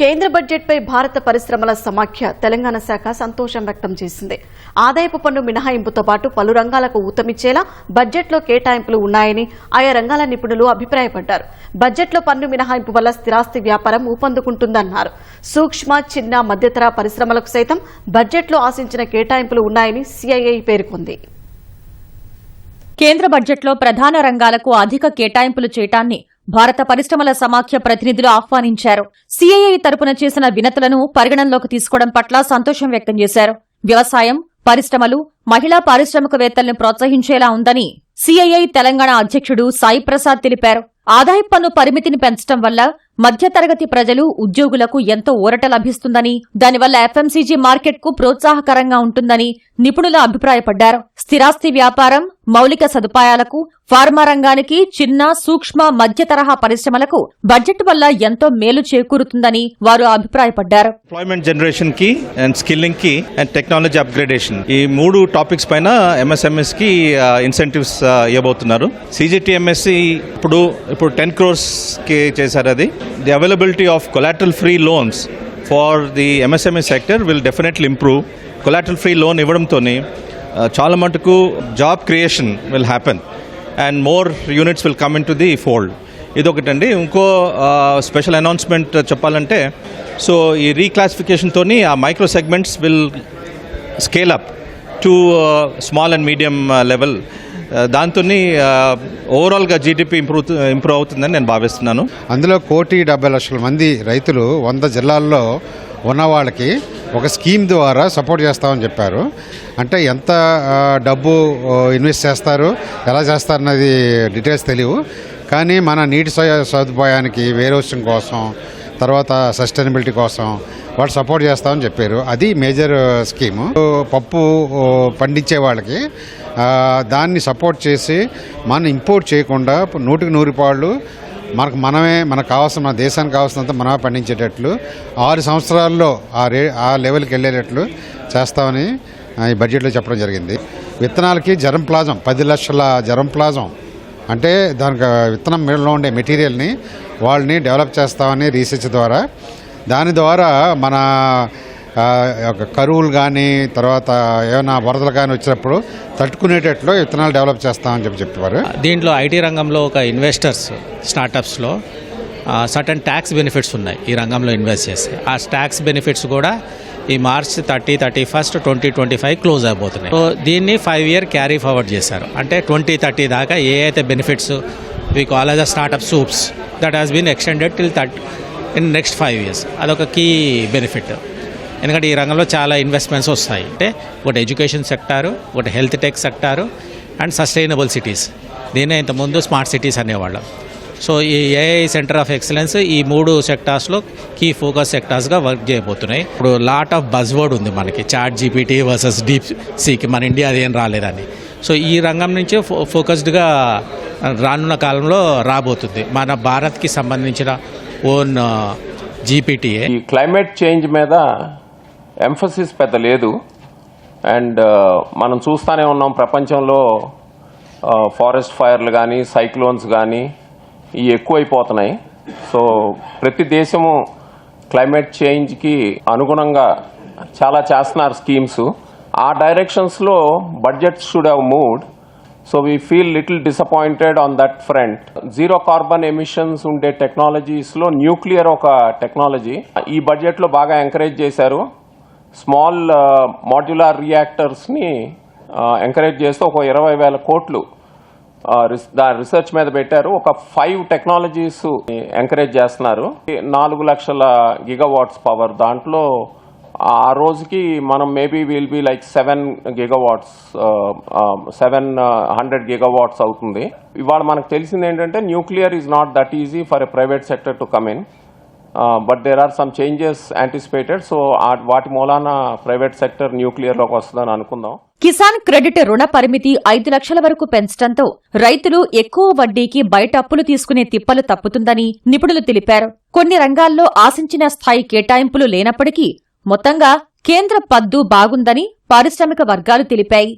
కేంద్ర బడ్జెట్పై భారత పరిశ్రమల సమాఖ్య తెలంగాణ శాఖ సంతోషం వ్యక్తం చేసింది. ఆదాయపు పన్ను మినహాయింపుతో పాటు పలు రంగాలకు ఊతమిచ్చేలా బడ్జెట్లో కేటాయింపులు ఉన్నాయని ఆయా రంగాల నిపుణులు అభిప్రాయపడ్డారు. బడ్జెట్లో పన్ను మినహాయింపు వల్ల స్థిరాస్తి వ్యాపారం ఊపందుకుంటుందన్నారు. సూక్ష్మ చిన్న మధ్యతర పరిశ్రమలకు సైతం బడ్జెట్లో ఆశించిన కేటాయింపులు ఉన్నాయని సిఐఐ పేర్కొంది. కేంద్ర బడ్జెట్లో ప్రధాన రంగాలకు అధిక కేటాయింపులు చేయటాన్ని భారత పరిశ్రమల సమాఖ్య ప్రతినిధులు ఆహ్వానించారు. సీఐఐ తరపున చేసిన వినతులను పరిగణనలోకి తీసుకోవడం పట్ల సంతోషం వ్యక్తం చేశారు. వ్యవసాయం పరిశ్రమలు మహిళా పారిశ్రామికవేత్తలను ప్రోత్సహించేలా ఉందని సీఐఐ తెలంగాణ అధ్యక్షుడు సాయిప్రసాద్ తెలిపారు. ఆదాయపు పన్ను పరిమితిని పెంచడం వల్ల మధ్యతరగతి ప్రజలు ఉద్యోగులకు ఎంతో ఊరట లభిస్తుందని దానివల్ల ఎఫ్ఎంసీజీ మార్కెట్కు ప్రోత్సాహకరంగా ఉంటుందని నిపుణులు అభిప్రాయపడ్డారు. స్థిరాస్తి వ్యాపారం మౌలిక సదుపాయాలకు ఫార్మా రంగానికి చిన్న సూక్ష్మ మధ్య తరహా పరిశ్రమలకు బడ్జెట్ వల్ల ఎంతో మేలు చేకూరుతుందని వారు అభిప్రాయపడ్డారు. ఎంప్లాయ్మెంట్ జనరేషన్కి అండ్ స్కిల్లింగ్కి అండ్ టెక్నాలజీ అప్గ్రేడేషన్ ఈ మూడు టాపిక్స్ పైన ఎంఎస్ఎంఎస్కి ఇన్సెంటివ్స్ ఇవ్వబోతున్నారు. సిజిటిఎంఎస్సి ఇప్పుడు ఇప్పుడు టెన్ క్రోర్స్కి చేశారు అది. The availability of collateral free loans for the MSME sector will definitely improve collateral free loan ఇవ్వడంతో చాలా మటుకు job creation will happen and more units will come in to the fold ఇదొకటండి. ఇంకో special announcement చెప్పాలంటే so ఈ రీక్లాసిఫికేషన్తో ఆ micro segments will scale up to small and medium level దాంతో ఓవరాల్గా జీడిపి ఇంప్రూవ్ ఇంప్రూవ్ అవుతుందని నేను భావిస్తున్నాను. అందులో కోటి డెబ్బై లక్షల మంది రైతులు వంద జిల్లాల్లో ఉన్న వాళ్ళకి ఒక స్కీమ్ ద్వారా సపోర్ట్ చేస్తామని చెప్పారు. అంటే ఎంత డబ్బు ఇన్వెస్ట్ చేస్తారు ఎలా చేస్తారన్నది డీటెయిల్స్ తెలియవు. కానీ మన నీటి సదుపాయానికి వేర్ కోసం తర్వాత సస్టైనబిలిటీ కోసం వాళ్ళు సపోర్ట్ చేస్తామని చెప్పారు. అది మేజర్ స్కీము. పప్పు పండించే వాళ్ళకి దాన్ని సపోర్ట్ చేసి మనం ఇంపోర్ట్ చేయకుండా నూటికి నూరు పాళ్ళు మనకు మనమే మనకు కావాల్సిన మన దేశానికి కావాల్సినంత మనమే పండించేటట్లు ఆరు సంవత్సరాల్లో ఆ రే ఆ లెవెల్కి వెళ్ళేటట్లు చేస్తామని ఈ బడ్జెట్లో చెప్పడం జరిగింది. విత్తనాలకి జరం ప్లాజం పది లక్షల జరం ప్లాజం అంటే దానికి విత్తనం మీదలో ఉండే మెటీరియల్ని వాళ్ళని డెవలప్ చేస్తామని రీసెర్చ్ ద్వారా. దాని ద్వారా మన కరువులు కానీ తర్వాత ఏమైనా వరదలు కానీ వచ్చినప్పుడు తట్టుకునేటట్లు విత్తనాలు డెవలప్ చేస్తామని చెప్పి చెప్పేవారు దీంట్లో ఐటీ రంగంలో ఒక ఇన్వెస్టర్స్ స్టార్టప్స్లో సటన్ ట్యాక్స్ బెనిఫిట్స్ ఉన్నాయి ఈ రంగంలో ఇన్వెస్ట్ చేస్తే ఆ ట్యాక్స్ బెనిఫిట్స్ కూడా ఈ March thirty thirty first twenty twenty five close అయిపోతున్నాయి. సో దీన్ని ఫైవ్ ఇయర్ క్యారీ ఫార్వర్డ్ చేశారు. అంటే ట్వంటీ థర్టీ దాకా ఏ అయితే benefits we call as a startup sops that has been extended till thirty in next five years అదొక key benefit ఎందుకంటే ఈ రంగంలో చాలా ఇన్వెస్ట్మెంట్స్ వస్తాయి. అంటే ఒకటి ఎడ్యుకేషన్ సెక్టారు ఒకటి health tech sector and sustainable cities దీన్నే ఇంతకుముందు స్మార్ట్ సిటీస్ అనేవాళ్ళం. సో ఈ ఏఐ సెంటర్ ఆఫ్ ఎక్సలెన్స్ ఈ మూడు సెక్టార్స్లో కీ ఫోకస్ సెక్టార్స్గా వర్క్ చేయబోతున్నాయి. ఇప్పుడు లాట్ ఆఫ్ బజ్వర్డ్ ఉంది మనకి. చాట్ జీపీటీ వర్సెస్ డీప్ సీకి మన ఇండియా అదేం రాలేదని. సో ఈ రంగం నుంచి ఫో ఫోకస్డ్గా రానున్న కాలంలో రాబోతుంది. మన భారత్కి సంబంధించిన ఓన్ జీపీటీఏ uh, ఈ క్లైమేట్ చేంజ్ మీద ఎంఫసిస్ పెద్ద లేదు. అండ్ uh, మనం చూస్తూనే ఉన్నాం ప్రపంచంలో ఫారెస్ట్ ఫైర్లు కానీ సైక్లోన్స్ కానీ ఇవి ఎక్కువైపోతున్నాయి. సో ప్రతి దేశము క్లైమేట్ చేంజ్కి అనుగుణంగా చాలా చేస్తున్నారు స్కీమ్స్. ఆ డైరెక్షన్స్లో budget should have moved so we feel little disappointed on that front. Zero carbon emissions ఉండే టెక్నాలజీస్లో న్యూక్లియర్ ఒక టెక్నాలజీ. ఈ బడ్జెట్లో బాగా ఎంకరేజ్ చేశారు. స్మాల్ మాడ్యులార్ రియాక్టర్స్ని ఎంకరేజ్ చేస్తూ ఒక ఇరవై వేల కోట్లు దాని రీసెర్చ్ మీద పెట్టారు. ఒక ఫైవ్ టెక్నాలజీస్ ఎంకరేజ్ చేస్తున్నారు. నాలుగు లక్షల గిగావాట్స్ పవర్ దాంట్లో ఆ రోజుకి మనం maybe will be like seven gigawatts seven hundred gigawatts అవుతుంది. ఇవాళ మనకు తెలిసింది ఏంటంటే nuclear is not that easy for a private sector to come in but there are some changes anticipated so వాటి మూలాన ప్రైవేట్ సెక్టర్ న్యూక్లియర్లోకి వస్తుందని అనుకుందాం. కిసాన్ క్రెడిట్ రుణ పరిమితి ఐదు లక్షల వరకు పెంచడంతో రైతులు ఎక్కువ వడ్డీకి బయట అప్పులు తీసుకునే తిప్పలు తప్పుతుందని నిపుణులు తెలిపారు. కొన్ని రంగాల్లో ఆశించిన స్థాయి కేటాయింపులు లేనప్పటికీ మొత్తంగా కేంద్ర పద్దు బాగుందని పారిశ్రామిక వర్గాలు తెలిపాయి.